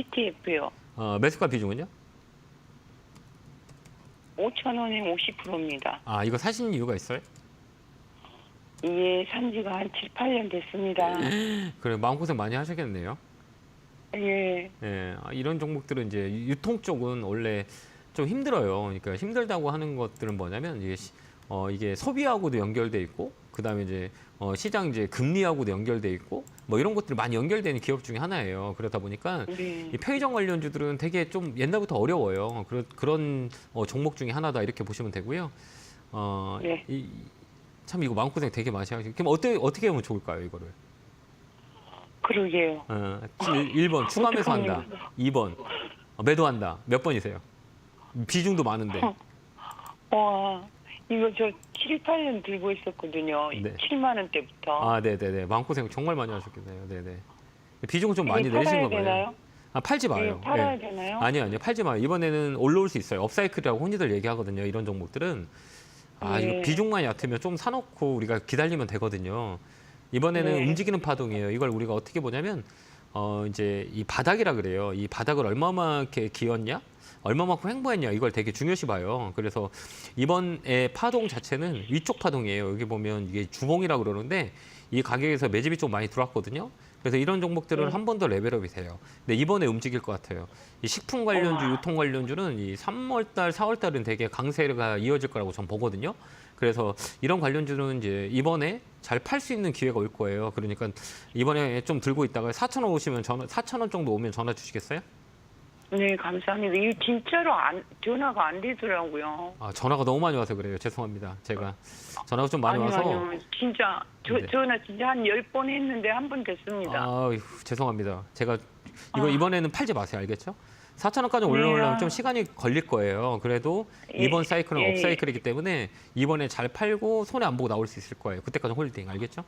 ETF요. 어, 매수가 비중은요? 5천 원에 50%입니다. 아, 이거 사신 이유가 있어요? 이게 산지가 한 7, 8년 됐습니다. 그래 마음고생 많이 하셨겠네요. 예. 예, 아, 이런 종목들은 이제 유통 쪽은 원래 좀 힘들어요. 그러니까 힘들다고 하는 것들은 뭐냐면 이게 시- 어, 이게 소비하고도 연결돼 있고 그다음에 이제 어, 시장 이제 금리하고도 연결돼 있고 뭐 이런 것들이 많이 연결되는 기업 중에 하나예요. 그러다 보니까 네. 이 편의점 관련주들은 되게 좀 옛날부터 어려워요. 그런 그런 어, 종목 중에 하나다 이렇게 보시면 되고요. 어, 네. 이, 참 이거 마음고생 되게 많이 하시고 그럼 어떻게 어떻게 하면 좋을까요, 이거를? 그러게요. 어, 1, 번 추가 매수 한다. 2번 어, 매도한다. 몇 번이세요? 비중도 많은데. 와, 이거 저 7, 8년 들고 있었거든요. 네. 7만 원대부터. 아, 네, 네, 네. 마음고생 정말 많이 하셨겠네요. 네, 네. 비중은 좀 많이 이게 내리신 팔아야 거 봐요. 되나요? 아, 팔지 예, 마요. 팔아야 예. 되나요? 아니요, 아니요. 팔지 마요. 이번에는 올라올 수 있어요. 업사이클이라고 흔히들 얘기하거든요. 이런 종목들은. 아, 네. 이거 비중만 얕으면 좀 사놓고 우리가 기다리면 되거든요. 이번에는 네. 움직이는 파동이에요. 이걸 우리가 어떻게 보냐면, 어, 이제 이 바닥이라 그래요. 이 바닥을 얼마만큼 기었냐? 얼마만큼 횡보했냐? 이걸 되게 중요시 봐요. 그래서 이번에 파동 자체는 위쪽 파동이에요. 여기 보면 이게 주봉이라고 그러는데 이 가격에서 매집이 좀 많이 들어왔거든요. 그래서 이런 종목들은 네. 한번 더 레벨업이 돼요. 근데 이번에 움직일 것 같아요. 이 식품 관련주, 유통 관련주는 이 3월달, 4월달은 되게 강세가 이어질 거라고 전 보거든요. 그래서 이런 관련주는 이제 이번에 잘 팔 수 있는 기회가 올 거예요. 그러니까 이번에 좀 들고 있다가 4천 원 오시면 전화 4천 원 정도 오면 전화 주시겠어요? 네, 감사합니다. 이거 진짜로 안, 전화가 안 되더라고요. 아, 전화가 너무 많이 와서 그래요. 죄송합니다. 제가 전화가 좀 많이 아니요, 와서 아니요. 진짜, 저, 네. 전화 진짜 한 10번 했는데 한 번 됐습니다. 아, 죄송합니다. 제가 이거 아. 이번에는 팔지 마세요. 알겠죠? 4천 원까지 올라오려면 네. 좀 시간이 걸릴 거예요. 그래도 예, 이번 사이클은 예, 업사이클이기 때문에 이번에 잘 팔고 손해 안 보고 나올 수 있을 거예요. 그때까지 홀딩 알겠죠?